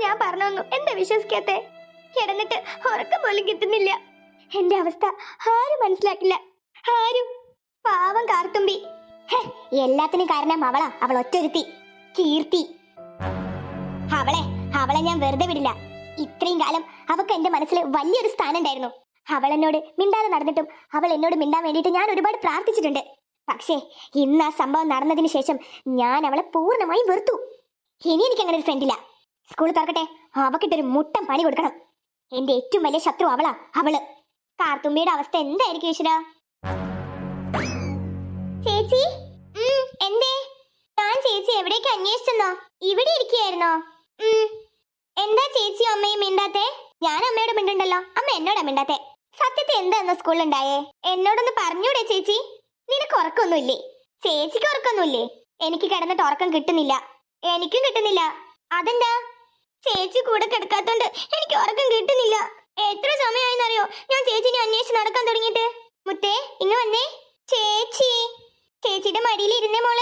ഞാൻ പറഞ്ഞൊന്നും എന്താ വിശ്വസിക്കാത്തെ? കിടന്നിട്ട് ഉറക്കം പോലും കിട്ടുന്നില്ല. എന്റെ അവസ്ഥ ആരും മനസ്സിലാക്കില്ല. ആരും. പാവം കാർത്തുമ്പി. എല്ലാത്തിനും കാരണം അവളാ. അവൾ ഒറ്റൊരുത്തി. കീർത്തി. അവളെ അവളെ ഞാൻ വെറുതെ വിടില്ല. ഇത്രയും കാലം അവക്ക് എന്റെ മനസ്സിൽ വലിയൊരു സ്ഥാനം ഉണ്ടായിരുന്നു അവൾ എന്നോട് മിണ്ടാതെ നടന്നിട്ടും അവൾ എന്നോട് മിണ്ടാൻ വേണ്ടിയിട്ട് ഞാൻ ഒരുപാട് പ്രാർത്ഥിച്ചിട്ടുണ്ട്. പക്ഷേ ഇന്ന് ആ സംഭവം നടന്നതിന് ശേഷം ഞാൻ അവളെ പൂർണമായും വെറുത്തു. ഇനി എനിക്ക് അങ്ങനെ ഒരു ഫ്രണ്ടില്ല സ്കൂൾ തുറക്കട്ടെ. അവക്കിട്ടൊരു മുട്ടം പണി കൊടുക്കണം. എന്റെ ഏറ്റവും വലിയ ശത്രു അവളാ അവൾ. കാർത്തുമ്പിയുടെ അവസ്ഥ എന്തായിരിക്കും ഈശ്വര? ചേച്ചി? എന്തേ? ഞാൻ ചേച്ചി എവിടേക്ക് അന്വേഷിച്ചെന്നോ? ഇവിടെ ഇരിക്കുകയായിരുന്നോ. എന്താ ചേച്ചി അമ്മയും മിണ്ടാത്തെ? ഞാൻ അമ്മയോട് മിണ്ടുണ്ടല്ലോ. അമ്മ എന്നോടാ മിണ്ടാത്തെ? സത്യത്തെ എന്താന്ന് സ്കൂളിലുണ്ടായേ എന്നോടൊന്ന് പറഞ്ഞൂടെ ചേച്ചി? നിനക്ക് ഉറക്കൊന്നുമില്ലേ ചേച്ചിക്ക് ഉറക്കൊന്നുമില്ലേ എനിക്ക് കിടന്നിട്ട് ഉറക്കം കിട്ടുന്നില്ല. എനിക്കും കിട്ടുന്നില്ല. അതെന്താ? ചേച്ചി കൂടെ കിടക്കാത്തോണ്ട് എനിക്ക് ഉറക്കം കിട്ടുന്നില്ല. എത്ര സമയമായെന്നറിയോ ഞാൻ ചേച്ചിനെ അന്വേഷിച്ച് നടക്കാൻ തുടങ്ങിയിട്ട്. മുത്തേ ഇങ്ങ് വന്നേ. ചേച്ചി. ചേച്ചിയുടെ മടിയിൽ ഇരുന്നേ മോൾ.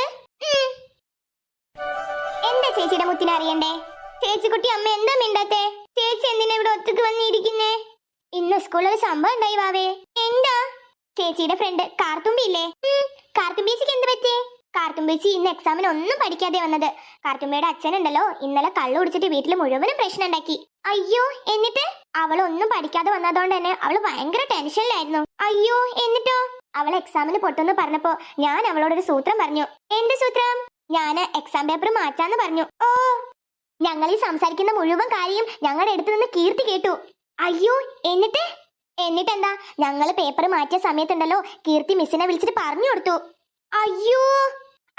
എന്താ ചേച്ചിയുടെ മുത്തിനെ അറിയണ്ടേ? ചേച്ചിക്കുട്ടി അമ്മ എന്താ മിണ്ടാത്തെ? ചേച്ചി എന്തിനാ ഇവിടെ ഒറ്റയ്ക്ക് വന്നിരിക്കുന്നേ? ഇന്ന് സ്കൂളിൽ ഒരു സംഭവം ഉണ്ടായി വാവേ. എന്താ? ചേച്ചിയുടെ ഫ്രണ്ട് കാർത്തുമ്പി ഇല്ലേ കാർത്തുമ്പീച്ചിക്ക് എന്ത് പറ്റി? കാർത്തുമ്പീച്ചി ഇന്ന് എക്സാമിന് ഒന്നും പഠിക്കാതെ വന്നത്. കാർത്തുമ്പയുടെ അച്ഛനുണ്ടല്ലോ ഇന്നലെ കള്ളു കുടിച്ചിട്ട് വീട്ടിൽ മുഴുവനും പ്രശ്നം ഉണ്ടാക്കി. അയ്യോ എന്നിട്ട്? അവൾ ഒന്നും പഠിക്കാതെ വന്നതുകൊണ്ട് തന്നെ അവൾ ഭയങ്കര ടെൻഷനിലായിരുന്നു. അയ്യോ എന്നിട്ടോ? അവൾ എക്സാമിന് പൊട്ടെന്ന് പറഞ്ഞപ്പോ ഞാൻ അവളോട് ഒരു സൂത്രം പറഞ്ഞു. എന്ത് സൂത്രം? ഞാൻ എക്സാം പേപ്പർ മാറ്റാന്ന് പറഞ്ഞു. ഓ ഞങ്ങൾ ഈ സംസാരിക്കുന്ന മുഴുവൻ കാര്യം ഞങ്ങളുടെ അടുത്ത് നിന്ന് കീർത്തി കേട്ടു. അയ്യോ എന്നിട്ട്? എന്നിട്ട് എന്താ ഞങ്ങൾ പേപ്പർ മാറ്റിയ സമയത്തുണ്ടല്ലോ കീർത്തി മിസ്സിനെ വിളിച്ചിട്ട് പറഞ്ഞു കൊടുത്തു. അയ്യോ!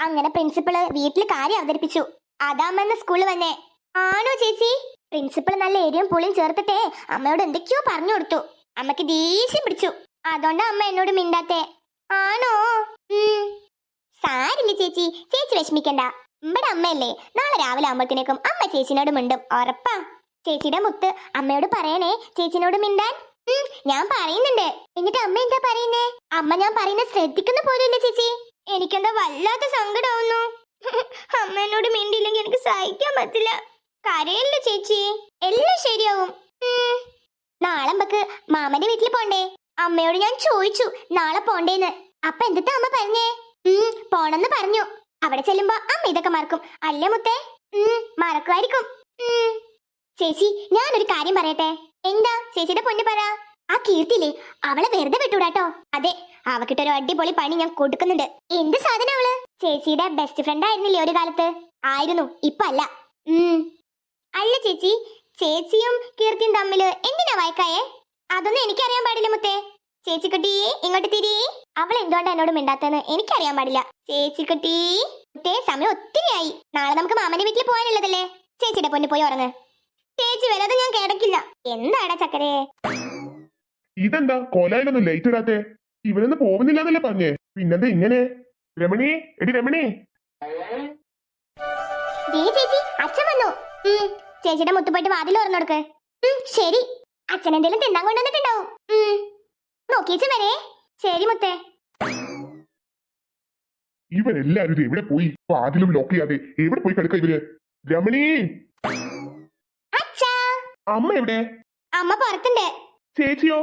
അങ്ങനെ പ്രിൻസിപ്പൾ വീട്ടിൽ കാര്യം അവതരിപ്പിച്ചു. അതാമെന്ന് സ്കൂളിൽ വന്നേ. ആണോ ചേച്ചി? പ്രിൻസിപ്പൾ നല്ല എരിയും പുളിയും ചേർത്തിട്ടേ അമ്മയോട് എന്തൊക്കെയോ പറഞ്ഞു കൊടുത്തു. അമ്മയ്ക്ക് ദേഷ്യം പിടിച്ചു. അതുകൊണ്ട് അമ്മ എന്നോട് മിണ്ടാത്തേ. ആണോ. സാരില്ല ചേച്ചി? ചേച്ചി വിഷമിക്കണ്ട. ഇവിടെ അമ്മയല്ലേ. നാളെ രാവിലെ ആകുമ്പോഴത്തേക്കും അമ്മ ചേച്ചിനോട് മിണ്ടും. ഉറപ്പാ. ചേച്ചിയുടെ മുത്ത് അമ്മയോട് പറയണേ ചേച്ചിനോട് മിണ്ടാൻ. ഞാൻ പറയുന്നുണ്ട്. എന്നിട്ട് അമ്മ എന്താ പറയുന്നേ? അമ്മ ഞാൻ പറയുന്നത് ശ്രദ്ധിക്കുന്ന പോലും ഇല്ല ചേച്ചി? എനിക്കെന്താ വല്ലാത്ത സങ്കടമാവുന്നു അമ്മ എന്നോട് മിണ്ടിയില്ലെങ്കിൽ എനിക്ക് സഹിക്കാൻ പറ്റില്ല. കരയല്ലേ ചേച്ചി? എല്ലാം ശരിയാവും. നാളെ മാമന്റെ വീട്ടിൽ പോണ്ടേ? അമ്മയോട് ഞാൻ ചോദിച്ചു നാളെ പോണ്ടേന്ന്. അപ്പൊ എന്തിട്ടാ അമ്മ പറഞ്ഞേ? ഉം പോണെന്ന് പറഞ്ഞു. അവിടെ ചെല്ലുമ്പോ അമ്മ ഇതൊക്കെ മറക്കും. അല്ലേ മുത്തേ? ഉം മറക്കുമായിരിക്കും. ചേച്ചി ഞാനൊരു കാര്യം പറയട്ടെ? എന്താ? ചേച്ചിയുടെ പൊന്നു പറ. ആ കീർത്തിയില്ലേ? അവളെ വെറുതെ വിട്ടൂടാട്ടോ. അതെ അവക്കിട്ടൊരു അടിപൊളി പണി ഞാൻ കൊടുക്കുന്നുണ്ട്. എന്ത് സാധനം അവൾ? ചേച്ചിയുടെ ബെസ്റ്റ് ഫ്രണ്ട് ആയിരുന്നില്ലേ ഒരു കാലത്ത്? ആയിരുന്നു ഇപ്പൊ അല്ല ഉം. അല്ല ചേച്ചി ചേച്ചിയും കീർത്തിയും തമ്മിൽ എന്തിനാ വായിക്കായേ അതൊന്നും എനിക്കറിയാൻ പാടില്ല മുത്തേ. ചേച്ചിക്കുട്ടി ഇങ്ങോട്ട് തിരി. അവൾ എന്തുകൊണ്ടാ എന്നോട് മിണ്ടാത്തെന്ന് എനിക്കറിയാൻ പാടില്ല. ചേച്ചിക്കുട്ടി മുത്തേ സമയം ഒത്തിരിയായി നാളെ നമുക്ക് മാമന്റെ വീട്ടിൽ പോകാനുള്ളതല്ലേ? ചേച്ചിയുടെ പൊന്നു പോയി ഉറങ്ങ്. ചേച്ചി വരത് ഞാൻ കേടക്കില്ല. എന്താടാ ചക്കരേ? ഇതെന്താ? കോലായിലൊന്നും ലൈറ്റ് ഇടാത്തെ? ഇവനൊന്നും പോകുന്നില്ല എന്നല്ലേ പറഞ്ഞേ? പിന്നെന്താ ഇങ്ങനെ? രമണി എടി രമണി. ചേച്ചി അച്ഛൻ വന്നു. ചേച്ചിയുടെ മുത്തുപോയിട്ട് വാതിൽ തുറന്നു കൊടുക്ക്. ശരി. അച്ഛൻ എന്തെങ്കിലും തിന്നാൻ കൊണ്ടുവന്നിട്ടുണ്ടാവും. നോക്കിയേച്ചു വരേ. ശരി മുത്തേ. ഇവരെല്ലാരും ഇത് എവിടെ പോയി വാതിലും ലോക്ക് ചെയ്യാതെ എവിടെ പോയി കിടക്ക ഇവർ? രമണി. അമ്മ എവിടെ? അമ്മ പുറത്തുണ്ട്. ചേച്ചിയോ?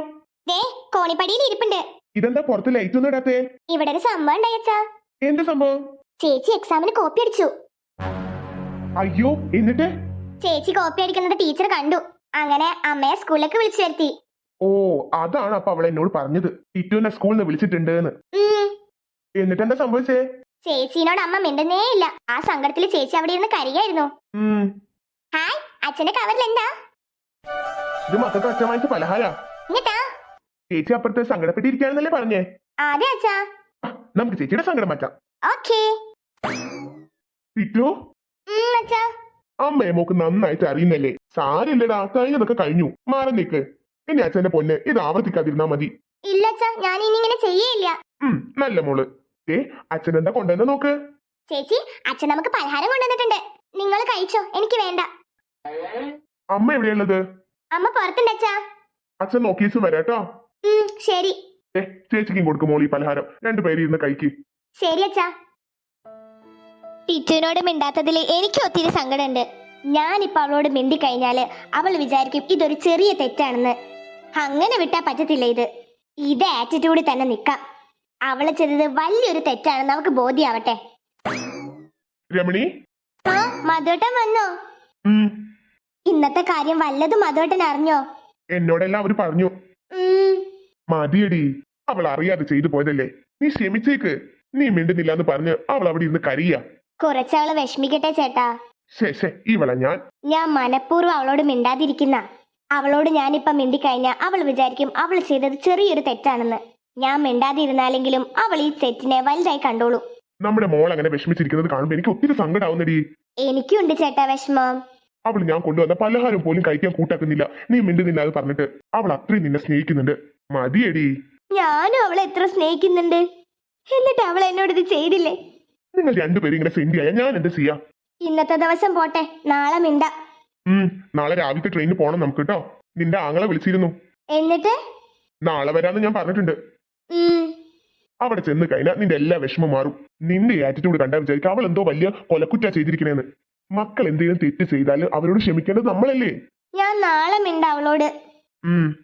ദേ കോണിപ്പടിയിൽ ഇരിപ്പുണ്ട്. ഇതെന്താ പുറത്ത് ലൈറ്റ് ഒന്നും ഇടാത്തേ? ഇവിടെ ഒരു സംഭവം എന്ത് സംഭവം? ചേച്ചി എക്സാമിന് കോപ്പി അടിച്ചു. അയ്യോ എന്നിട്ട്? ചേച്ചി കോപ്പി അടിക്കുന്നത് ടീച്ചർ കണ്ടു. അങ്ങനെ അമ്മയെ സ്കൂളിലേക്ക് വിളിച്ചു വരുത്തി. ഓ അതാണ് അപ്പൊ അവൾ എന്നോട് പറഞ്ഞത്. ടിറ്റുവിനെ സ്കൂളിൽ നിന്ന് വിളിച്ചിട്ടുണ്ട് ഉം, എന്നിട്ട് എന്താ സംഭവിച്ചേ? ചേച്ചീനോട് അമ്മ മിണ്ടുന്നേ ഇല്ല. ആ സങ്കടത്തിൽ ചേച്ചി അവിടെ ഇരുന്ന് കരയായിരുന്നു. ഉം. അച്ഛന്റെ കവറിൽ എന്താ ഇത് മക്കൾക്ക് അച്ഛൻ വാങ്ങിച്ച പലഹാര. ഇങ്ങട്ടാ. ചേച്ചി അപ്പുറത്ത് സങ്കടപ്പെട്ടിരിക്കാണെന്നല്ലേ പറഞ്ഞേ? അതെ അച്ഛാ. നമുക്ക് ചേച്ചിയുടെ സങ്കടം മാറ്റാം. ഓക്കേ. അച്ഛാ. അമ്മയെ മോക്ക് നന്നായിട്ട് അറിയുന്നല്ലേ? സാരില്ലടാ കഴിഞ്ഞതൊക്കെ കഴിഞ്ഞു. മാറി നിക്ക്. ഇനി അച്ഛന്റെ പൊന്ന് ഇത് ആവർത്തിക്കാതിരുന്നാ മതി. ഇല്ല അച്ഛാ ഞാൻ ഇനി ഇങ്ങനെ ഉം നല്ല മോൾ. ഏ അച്ഛൻ എന്താ കൊണ്ടുവന്ന നോക്ക്. ചേച്ചി അച്ഛൻ നമുക്ക് പലഹാരം കൊണ്ടുവന്നിട്ടുണ്ട്. നിങ്ങൾ കഴിച്ചോ എനിക്ക് വേണ്ട. അമ്മ എവിടെയുള്ളത് അമ്മ പുറത്തുണ്ട് അച്ഛാ. അച്ഛൻ നോക്കിയേച്ച് വരാട്ടോ. ശരി. ചേച്ചിക്കും കൊടുക്കും മോളി പലഹാരം. രണ്ടുപേരും ഇരുന്ന് കഴിക്ക്. ശരി അച്ഛാ. ടിറ്റുവിനോട് മിണ്ടാത്തതിൽ എനിക്ക് ഒത്തിരി സങ്കടമുണ്ട്. ഞാനിപ്പോ അവളോട് മിണ്ടി കഴിഞ്ഞാൽ അവൾ വിചാരിക്കും ഇതൊരു ചെറിയ തെറ്റാണെന്ന്. അങ്ങനെ വിട്ടാ പറ്റത്തില്ല ഇത്. ഇത് ആറ്റിറ്റ്യൂഡിൽ തന്നെ നിക്കാം. അവളെ ചെയ്തത് വലിയൊരു തെറ്റാണെന്ന് നമുക്ക് ബോധ്യാവട്ടെ. രമണി? ആ വന്നോ? ഉം. ഇന്നത്തെ കാര്യം വല്ലതും മധുട്ടൻ അറിഞ്ഞോ? എന്നോടെല്ലാം അവർ പറഞ്ഞു. ഉം, മതിയടി. അവൾ അറിയാതെ ചെയ്തു പോയതല്ലേ. നീ ക്ഷമിച്ചേക്ക്. നീ മിണ്ടുന്നില്ല എന്ന് പറഞ്ഞ് അവൾ അവിടെ ഇരുന്ന് കരിയാ. കുറച്ചവൾ വിഷമിക്കട്ടെ ചേട്ടാ. ശേ ശേ ഇവളെ ഞാൻ ഞാൻ മനഃപൂർവം അവളോട് മിണ്ടാതിരിക്കുന്ന. അവളോട് ഞാനിപ്പൊ മിണ്ടിക്കഴിഞ്ഞ അവൾ വിചാരിക്കും അവൾ ചെയ്തത് ചെറിയൊരു തെറ്റാണെന്ന്. ഞാൻ മിണ്ടാതിരുന്നാലെങ്കിലും അവൾ ഈ തെറ്റിനെ വലുതായി കണ്ടോളൂ. നമ്മുടെ മോൾ അങ്ങനെ വിഷമിച്ചിരിക്കുന്നത് കാണുമ്പോൾ എനിക്ക് ഒത്തിരി സങ്കടാവുന്നടി. എനിക്കുണ്ട് ചേട്ടാ വിഷമം. അവൾ ഞാൻ കൊണ്ടുവന്ന പലഹാരം പോലും കഴിക്കാൻ കൂട്ടാക്കുന്നില്ല. നീ മിണ്ടുന്നില്ല എന്ന് പറഞ്ഞിട്ട് അവൾ അത്രയും നിന്നെ സ്നേഹിക്കുന്നുണ്ട്. മതിയടി. ഞാനും അവളെ എത്ര സ്നേഹിക്കുന്നുണ്ട്. എന്നിട്ട് അവൾ എന്നോട് ഇത് ചെയ്തില്ലേ? നിങ്ങൾ രണ്ടുപേരും ഇങ്ങനെ സെൻഡിയായ ഞാൻ എന്ത് ചെയ്യാ? ഇന്നത്തെ ദിവസം പോട്ടെ നാളെ മിണ്ട. ഉം നാളെ രാവിലത്തെ ട്രെയിനിന് പോണം നമുക്ക് കേട്ടോ നിന്റെ ആങ്ങളെ വിളിച്ചിരുന്നു. എന്നിട്ട്? നാളെ വരാന്ന് ഞാൻ പറഞ്ഞിട്ടുണ്ട്. ഉം, അവിടെ ചെന്ന് കഴിഞ്ഞാൽ നിന്റെ എല്ലാ വിഷമം മാറും. നിന്റെ ആറ്റിറ്റ്യൂഡ് കണ്ടാൽ വിചാരിക്കും അവൾ എന്തോ വലിയ കൊലക്കുറ്റ ചെയ്തിരിക്കണേന്ന്. മക്കൾ എന്തെങ്കിലും തെറ്റ് ചെയ്താൽ അവരോട് ക്ഷമിക്കേണ്ടത് നമ്മളല്ലേ? ഞാൻ നാളെ മിണ്ട അവളോട്. ഉം.